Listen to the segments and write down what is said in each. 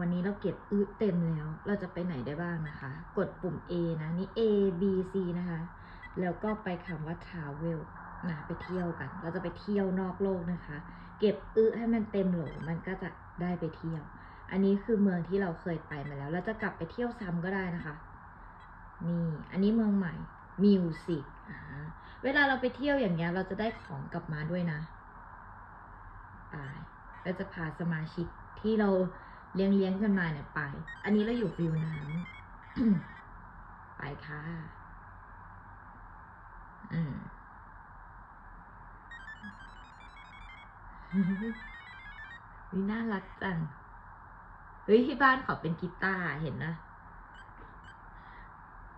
วันนี้เราเก็บอึเต็มแล้ว เราจะไปไหนได้บ้างนะคะ กดปุ่ม A นะ นี่ A B C นะคะ แล้วก็ไปคำว่า travel นะไปเที่ยวกัน เราจะไปเที่ยวนอกโลกนะคะ เก็บอึให้มันเต็มโหลมันก็จะได้ไปเที่ยว อันนี้คือเมืองที่เราเคยไปมาแล้ว เราจะกลับไปเที่ยวซ้ำก็ได้นะคะ นี่ อันนี้เมืองใหม่ มิวสิกเวลาเราไปเที่ยวอย่างเงี้ย เราจะได้ของกลับมาด้วยนะไปเราจะพาสมาชิกที่เรา เลี้ยงเลี้ยงกันมาเนี่ยไป อันนี้เราอยู่ฟิวน้ำไปค่ะ อืมวิน่ารักจัง เฮ้ยที่บ้านขาเป็นกีตาร์เห็นนะ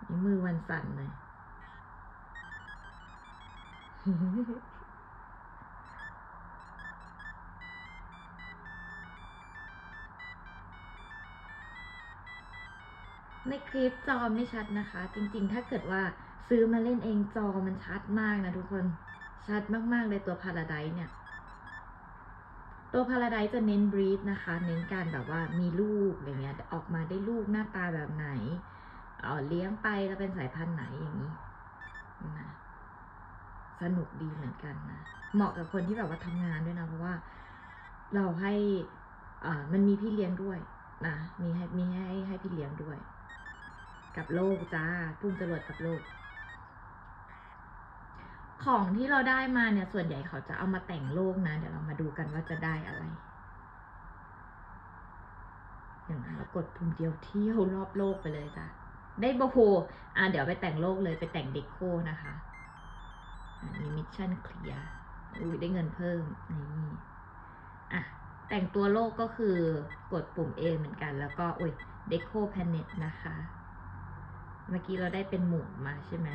นี่มือวันสั่นเลย ในคลิปจอไม่ชัดนะคะ จริงๆ ถ้าเกิดว่าซื้อมาเล่นเองจอมันชัดมากนะทุกคน ชัดมากๆเลยตัวพาราไดเนี่ย ตัวพาราไดจะเน้นบรีดนะคะ เน้นการแบบว่ามีลูกอะไรเงี้ย ออกมาได้ลูกหน้าตาแบบไหน เออเลี้ยงไปแล้วเป็นสายพันธุ์ไหนอย่างนี้นะสนุกดีเหมือนกันนะ เหมาะกับคนที่แบบว่าทำงานด้วยนะ เพราะว่าเราให้อ่ามันมีพี่เลี้ยงด้วยนะ มีให้มีให้ให้พี่เลี้ยงด้วย กับโลกจ้าพุ่งจรวดกับโลก ของที่เราได้มาเนี่ย ส่วนใหญ่เขาจะเอามาแต่งโลกนะ เดี๋ยวเรามาดูกันว่าจะได้อะไรอย่างนั้นเรากดปุ่มเดียวเที่ยวรอบโลกไปเลยจ้ะได้โบโฮอะเดี๋ยวไปแต่งโลกเลยไปแต่งเดโคนะคะอันนี้มิชชั่นเคลียร์อุ้ยได้เงินเพิ่มนี่อะแต่งตัวโลกก็คือกดปุ่ม A เหมือนกัน แล้วก็อุ้ยเดโคแพนเน็ตนะคะ เมื่อกี้เราได้เป็นหมูมาใช่ไหม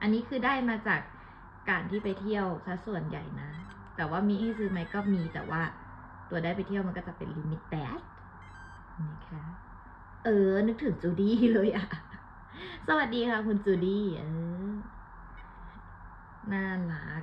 อันนี้คือได้มาจากการที่ไปเที่ยวซะส่วนใหญ่นะ แต่ว่ามีให้ซื้อไหมก็มีแต่ว่าตัวได้ไปเที่ยวมันก็จะเป็นลิมิตแ d นะคะเออ นึกถึงจูดี้เลยอะ สวัสดีค่ะคุณจูดี้เออน่ารัก